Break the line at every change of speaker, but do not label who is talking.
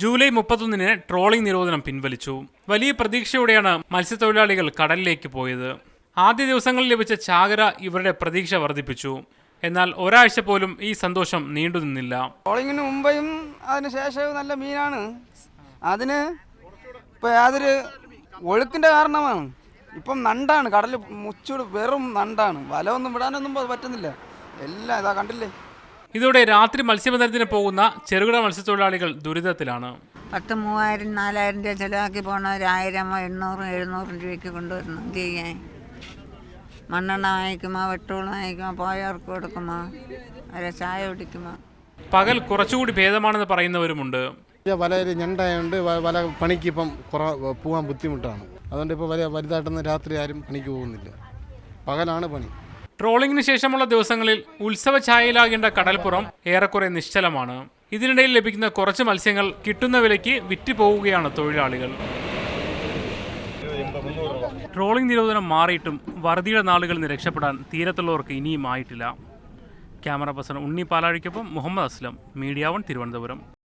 July മുപ്പത്തൊന്നിന് trawling നിരോധനം പിൻവലിച്ചു. വലിയ പ്രതീക്ഷയോടെയാണ് മത്സ്യത്തൊഴിലാളികൾ കടലിലേക്ക് പോയത്. ആദ്യ ദിവസങ്ങളിൽ ലഭിച്ച ചാകര ഇവരുടെ പ്രതീക്ഷ വർദ്ധിപ്പിച്ചു. എന്നാൽ ഒരാഴ്ച പോലും ഈ സന്തോഷം നീണ്ടു നിന്നില്ല.
ട്രോളിങ്ങിന് മുമ്പേയും അതിന് ശേഷവും നല്ല മീനാണ്. അതിന് ഇപ്പം യാതൊരു ഒഴുക്കിന്റെ കാരണമാണ്. ഇപ്പം നണ്ടാണ്. കടൽ മുച്ചൂട് വെറും നണ്ടാണ്. വല ഒന്നും വിടാനൊന്നും പറ്റുന്നില്ല. എല്ലാം ഇതാ കണ്ടില്ലേ?
ഇതോടെ രാത്രി മത്സ്യബന്ധനത്തിന് പോകുന്ന ചെറുകിട മത്സ്യത്തൊഴിലാളികൾ ദുരിതത്തിലാണ്.
പത്ത് മൂവായിരം നാലായിരം രൂപ ചിലവാക്കി പോണവർ ആയിരമോ എണ്ണൂറും എഴുന്നൂറും രൂപയ്ക്ക് കൊണ്ടുവരണം. എന്ത് ചെയ്യാൻ മണ്ണെണ്ണ വാങ്ങിക്കുമോ? പെട്രോൾ വാങ്ങിക്കുമോ? പോയവർക്ക് കൊടുക്കുമോ? അവരെ ചായ കുടിക്കുമോ?
പകൽ കുറച്ചുകൂടി ഭേദമാണെന്ന് പറയുന്നവരുമുണ്ട്.
വലയിൽ ഞണ്ടായുണ്ട് വല പണിക്ക് ഇപ്പം കുറ പോകാൻ ബുദ്ധിമുട്ടാണ്. അതുകൊണ്ട് ഇപ്പോൾ വലിയ വലുതായിട്ടൊന്നും രാത്രി ആരും പണിക്ക് പോകുന്നില്ല. പകലാണ് പണി.
ട്രോളിംഗിന് ശേഷമുള്ള ദിവസങ്ങളിൽ ഉത്സവ ഛായയിലാകേണ്ട കടൽപ്പുറം ഏറെക്കുറെ നിശ്ചലമാണ്. ഇതിനിടയിൽ ലഭിക്കുന്ന കുറച്ച് മത്സ്യങ്ങൾ കിട്ടുന്ന വിലയ്ക്ക് വിറ്റ് പോവുകയാണ് തൊഴിലാളികൾ. ട്രോളിംഗ് നിരോധനം മാറിയിട്ടും വറുതിയുടെ നാളുകളിൽ നിന്ന് രക്ഷപ്പെടാൻ തീരത്തുള്ളവർക്ക് ഇനിയും ആയിട്ടില്ല. ക്യാമറ പേഴ്സൺ ഉണ്ണി പാലാഴിക്കൊപ്പം മുഹമ്മദ് അസ്ലം മീഡിയ വൺ തിരുവനന്തപുരം.